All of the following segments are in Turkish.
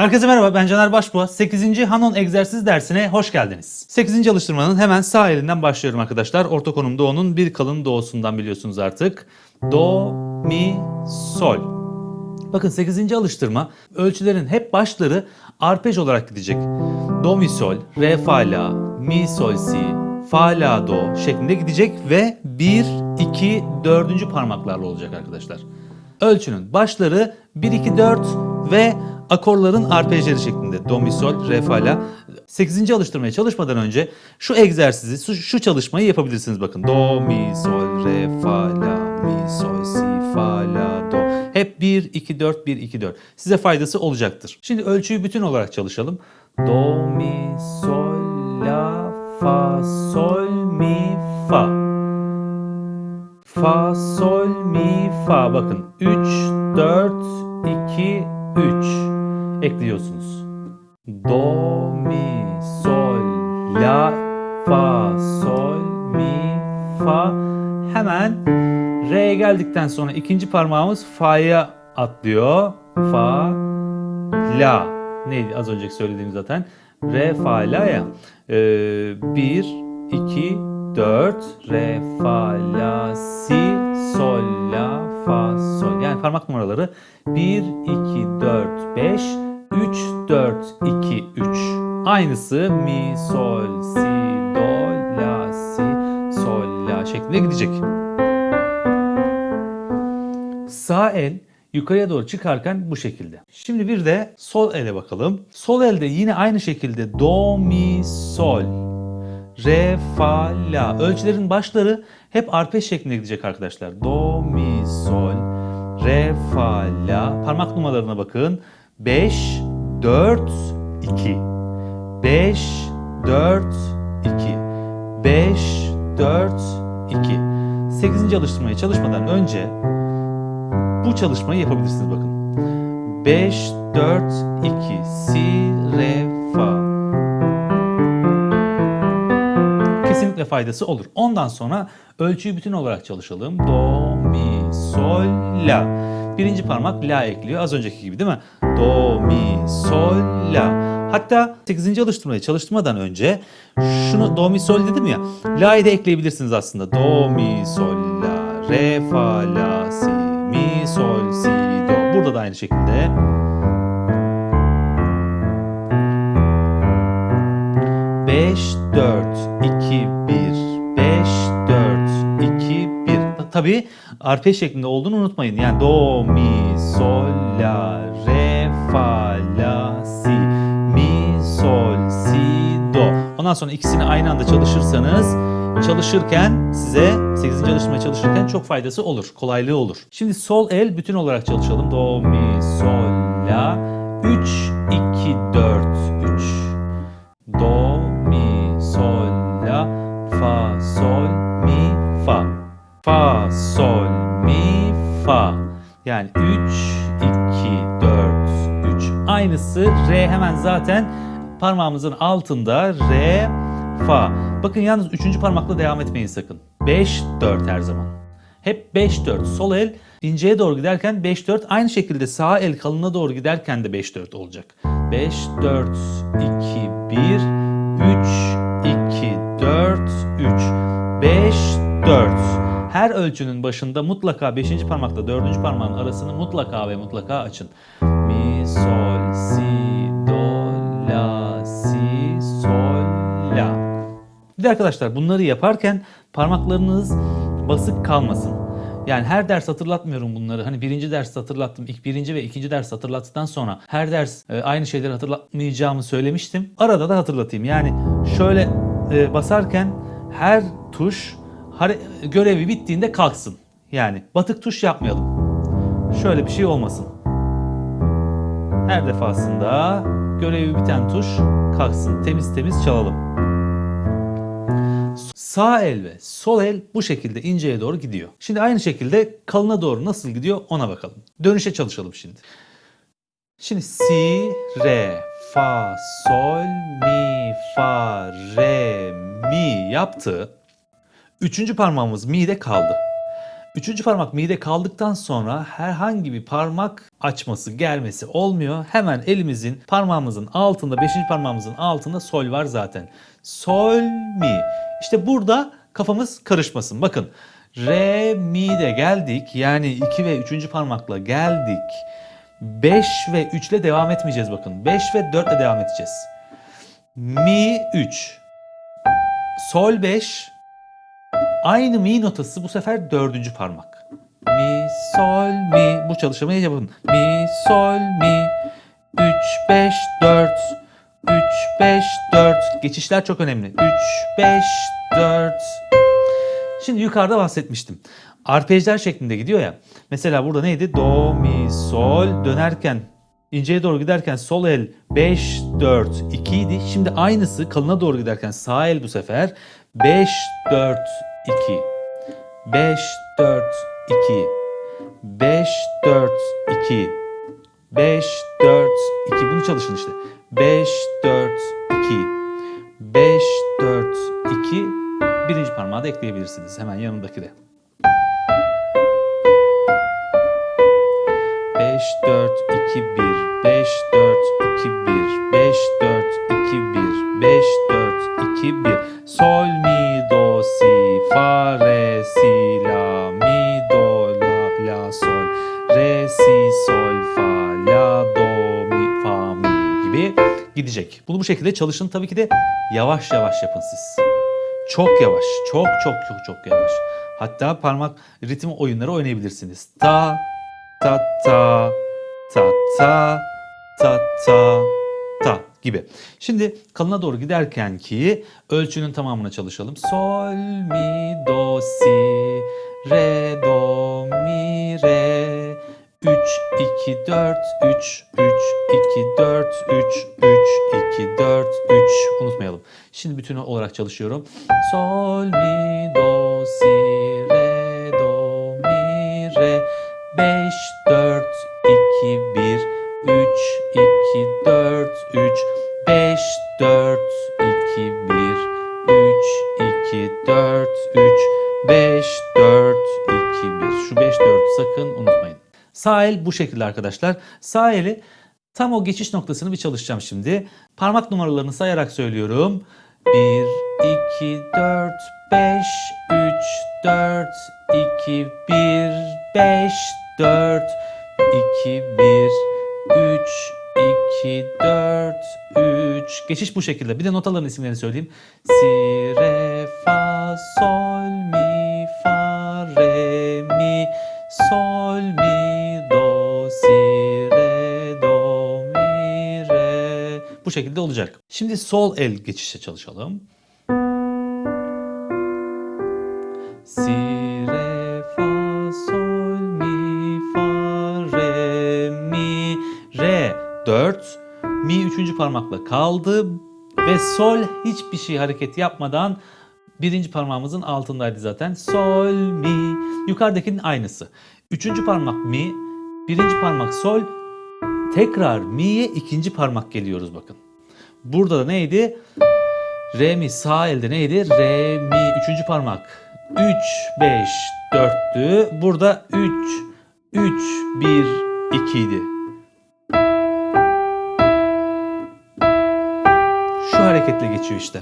Herkese merhaba ben Caner Başbuğa. 8. Hanon egzersiz dersine hoş geldiniz. 8. alıştırmanın hemen sağ elinden başlıyorum arkadaşlar. Orta konum do'nun bir kalın do'sundan biliyorsunuz artık. Do, mi, sol. Bakın 8. alıştırma ölçülerin hep başları arpej olarak gidecek. Do, mi, sol, re, fa, la, mi, sol, si, fa, la, do şeklinde gidecek ve 1, 2, 4. parmaklarla olacak arkadaşlar. Ölçünün başları 1, 2, 4 ve akorların arpejleri şeklinde. Do, mi, sol, re, fa, la. 8. alıştırmaya çalışmadan önce şu egzersizi, şu, şu çalışmayı yapabilirsiniz bakın. Do, mi, sol, re, fa, la, mi, sol, si, fa, la, do. Hep 1, 2, 4, 1, 2, 4. Size faydası olacaktır. Şimdi ölçüyü bütün olarak çalışalım. Do, mi, sol, la, fa, sol, mi, fa. Fa, sol, mi, fa. Bakın 3, 4, 2, 3 ekliyorsunuz. Do, mi, sol, la, fa, sol, mi, fa. Hemen re'ye geldikten sonra ikinci parmağımız fa'ya atlıyor. Fa, la. Neydi az önceki söylediğim zaten. Re, fa, la ya. Ee, bir, iki, dört. Re, fa, la, si, sol, la, fa, sol. Yani parmak numaraları 1, 2, 4, 5, 3, 4, 2, 3. Aynısı mi, sol, si, do, la, si, sol, la şeklinde gidecek. Sağ el yukarıya doğru çıkarken bu şekilde. Şimdi bir de sol ele bakalım. Sol elde yine aynı şekilde do, mi, sol, re, fa, la. Ölçülerin başları hep arpej şeklinde gidecek arkadaşlar. Do, mi, sol, re, fa, la. Parmak numaralarına bakın. 5, 4, 2. 5, 4, 2. 5, 4, 2. 8. alıştırmaya çalışmadan önce bu çalışmayı yapabilirsiniz bakın. 5, 4, 2, si, re, fa. Kesinlikle faydası olur. Ondan sonra ölçüyü bütün olarak çalışalım. Do, mi, sol, la. Birinci parmak la ekliyor. Az önceki gibi değil mi? Do, mi, sol, la. Hatta 8. alıştırmayı çalıştırmadan önce şunu do, mi, sol dedim ya. La'yı da ekleyebilirsiniz aslında. Do, mi, sol, la, re, fa, la, si, mi, sol, si, do. Burada da aynı şekilde. 5, 4, 2, 1, 5, 4, 2, 1. Tabii arpej şeklinde olduğunu unutmayın. Yani do, mi, sol, la, re, fa, la, si, mi, sol, si, do. Ondan sonra ikisini aynı anda çalışırsanız çalışırken size 8. alıştırmaya çalışırken çok faydası olur. Kolaylığı olur. Şimdi sol el bütün olarak çalışalım. Do, mi, sol, la. 3, 2, 4, Yani 3, 2, 4, 3. Aynısı re hemen zaten parmağımızın altında re, fa. Bakın yalnız üçüncü parmakla devam etmeyin sakın. 5, 4 her zaman. Hep 5-4. Sol el inceye doğru giderken 5-4. Aynı şekilde sağ el kalına doğru giderken de 5-4 olacak. 5, 4, 2, 1, 3, 2, 4, 3, 5, 4. Her ölçünün başında mutlaka 5. parmakla 4. parmağın arasını mutlaka ve mutlaka açın. Mi, sol, si, do, la, si, sol, la. Bir de arkadaşlar bunları yaparken parmaklarınız basık kalmasın. Yani her ders hatırlatmıyorum bunları. Hani birinci ders hatırlattım. İlk birinci ve ikinci ders hatırlattıktan sonra her ders e, aynı şeyleri hatırlatmayacağımı söylemiştim. Arada da hatırlatayım. Yani şöyle e, basarken her tuş görevi bittiğinde kalksın. Yani batık tuş yapmayalım. Şöyle bir şey olmasın. Her defasında görevi biten tuş kalksın. Temiz temiz çalalım. Sağ el ve sol el bu şekilde inceye doğru gidiyor. Şimdi aynı şekilde kalına doğru nasıl gidiyor ona bakalım. Dönüşe çalışalım şimdi. Şimdi si, re, fa, sol, mi, fa, re, mi yaptı. Üçüncü parmağımız mi'de kaldı. Üçüncü parmak mi'de kaldıktan sonra herhangi bir parmak açması, germesi olmuyor. Hemen elimizin parmağımızın altında, beşinci parmağımızın altında sol var zaten. Sol, mi. İşte burada kafamız karışmasın. Bakın re, mi de geldik. Yani 2 ve 3. parmakla geldik. 5 ve 3 ile devam etmeyeceğiz bakın. 5 ve 4 ile devam edeceğiz. Mi 3. Sol 5. Aynı mi notası bu sefer dördüncü parmak. Mi, sol, mi. Bu çalışmayı yapın. Mi, sol, mi. 3, 5, 4. 3, 5, 4. Geçişler çok önemli. 3, 5, 4. Şimdi yukarıda bahsetmiştim. Arpejler şeklinde gidiyor ya. Mesela burada neydi? Do, mi, sol. Dönerken inceye doğru giderken sol el 5, 4, 2 idi. Şimdi aynısı kalına doğru giderken sağ el bu sefer 5, 4, 2. 5, 4, 2. 5, 4, 2. 5, 4, 2. Bunu çalışın işte. 5, 4, 2. 5, 4, 2. Birinci parmağı da ekleyebilirsiniz. Hemen yanındaki de. 5, 4, 2, 1. 5, bu şekilde çalışın. Tabii ki de yavaş yavaş yapın siz. Çok yavaş. Çok çok çok çok yavaş. Hatta parmak ritim oyunları oynayabilirsiniz. Ta, ta, ta, ta, ta, ta, ta, ta gibi. Şimdi kalına doğru giderken ki ölçünün tamamına çalışalım. Sol, mi, do, si, re, do, mi, re. 3, 2, 4, 3, 3, 2, 4, 3, 3, 2, 4, 3. Unutmayalım. Şimdi bütün olarak çalışıyorum. Sol, mi, do, si, el bu şekilde arkadaşlar. Sağ eli tam o geçiş noktasını bir çalışacağım şimdi. Parmak numaralarını sayarak söylüyorum. 1, 2, 4, 5, 3, 4, 2, 1, 5, 4, 2, 1, 3, 2, 4, 3. Geçiş bu şekilde. Bir de notaların isimlerini söyleyeyim. Si, re, fa, sol, mi, fa, re, mi, sol, mi, Bu şekilde olacak. Şimdi sol el geçişe çalışalım. Si, re, fa, sol, mi, fa, re, mi, re. 4. Mi üçüncü parmakla kaldı ve sol hiçbir şey hareket yapmadan birinci parmağımızın altındaydı zaten. Sol, mi. Yukarıdakinin aynısı. Üçüncü parmak mi, birinci parmak sol. Tekrar mi'ye ikinci parmak geliyoruz bakın. Burada da neydi? Re mi sağ elde neydi? Re mi üçüncü parmak. 3, 5, 4'tü. Burada 3, 3, 1, 2 idi. Şu hareketle geçiyor işte.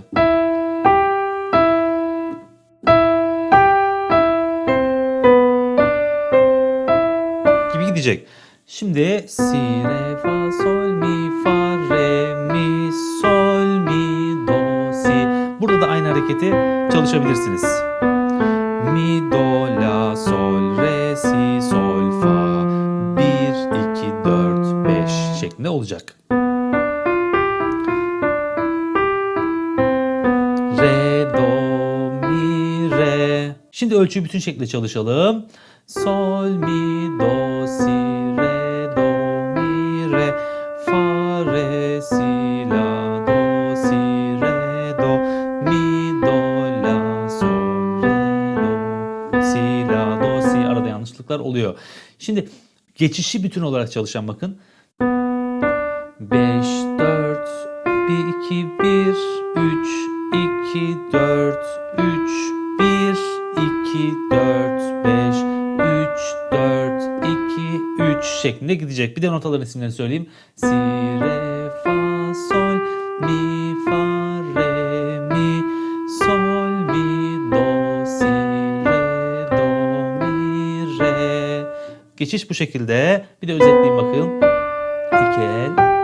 Gibi gidecek. Şimdi si, re, fa, sol, mi, fa, re, mi, sol, mi, do, si. Burada da aynı hareketi çalışabilirsiniz. Mi, do, la, sol, re, si, sol, fa. 1, 2, 4, 5 şeklinde olacak. Re, do, mi, re. Şimdi ölçüyü bütün şekilde çalışalım. Sol, mi, do, Şimdi geçişi bütün olarak çalışan bakın. 5, 4, 1, 2, 1, 3, 2, 4, 3, 1, 2, 4, 5, 3, 4, 2, 3 şeklinde gidecek. Bir de notaların isimlerini söyleyeyim. Si, re, Geçiş bu şekilde. Bir de özetleyeyim bakın. İki el.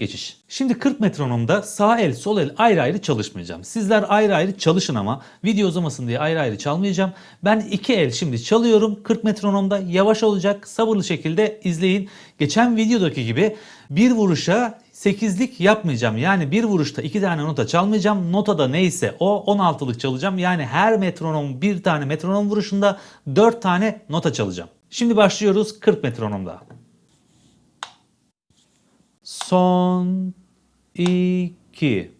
Geçiş. Şimdi 40 metronomda sağ el sol el ayrı ayrı çalışmayacağım. Sizler ayrı ayrı çalışın ama video uzamasın diye ayrı ayrı çalmayacağım. Ben iki el şimdi çalıyorum 40 metronomda yavaş olacak sabırlı şekilde izleyin. Geçen videodaki gibi bir vuruşa 8'lik yapmayacağım. Yani bir vuruşta iki tane nota çalmayacağım. Notada neyse o 16'lık çalacağım. Yani her metronom bir tane metronom vuruşunda 4 tane nota çalacağım. Şimdi başlıyoruz 40 metronomda. Son iki.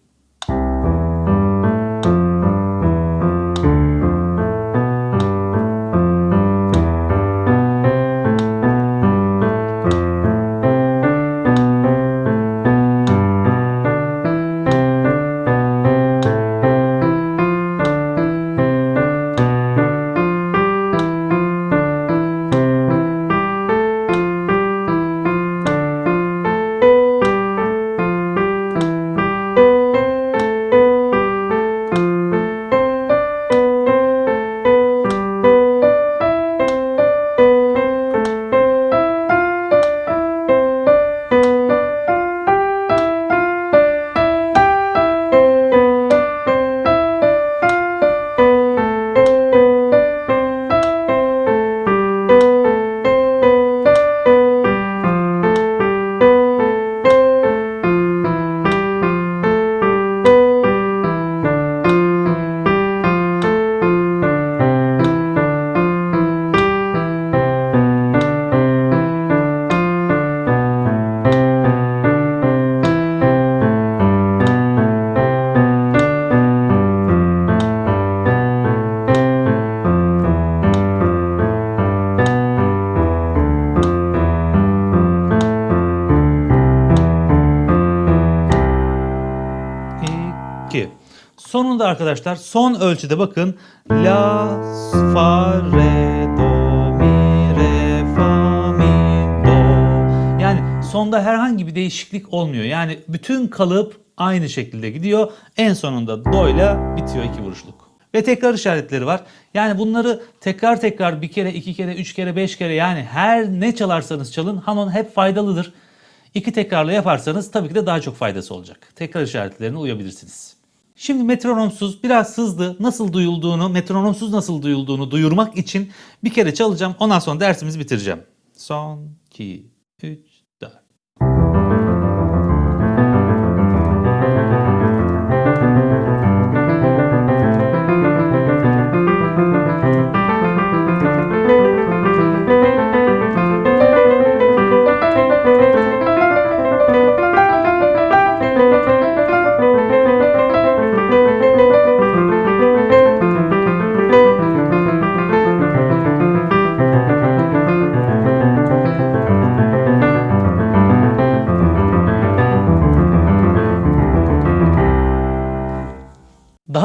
Sonunda arkadaşlar son ölçüde bakın. La, fa, re, do, mi, re, fa, mi, do. Yani sonda herhangi bir değişiklik olmuyor. Yani bütün kalıp aynı şekilde gidiyor. En sonunda do ile bitiyor iki vuruşluk. Ve tekrar işaretleri var. Yani bunları tekrar tekrar bir kere, iki kere, üç kere, beş kere yani her ne çalarsanız çalın Hanon hep faydalıdır. İki tekrarla yaparsanız tabii ki de daha çok faydası olacak. Tekrar işaretlerine uyabilirsiniz. Şimdi metronomsuz biraz hızlı nasıl duyulduğunu, metronomsuz nasıl duyulduğunu duyurmak için bir kere çalacağım. Ondan sonra dersimizi bitireceğim. Son, 2, 3,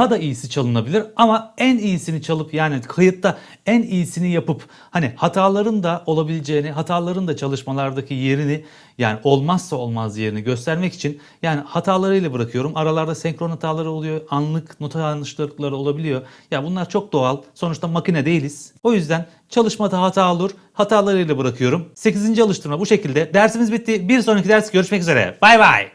Daha da iyisi çalınabilir ama en iyisini çalıp yani kayıtta en iyisini yapıp hani hataların da olabileceğini, hataların da çalışmalardaki yerini yani olmazsa olmaz yerini göstermek için yani hatalarıyla bırakıyorum. Aralarda senkron hataları oluyor, anlık nota yanlışlıkları olabiliyor. Ya bunlar çok doğal. Sonuçta makine değiliz. O yüzden çalışmada hata olur. Hatalarıyla bırakıyorum. 8. alıştırma bu şekilde. Dersimiz bitti. Bir sonraki ders görüşmek üzere. Bay bay.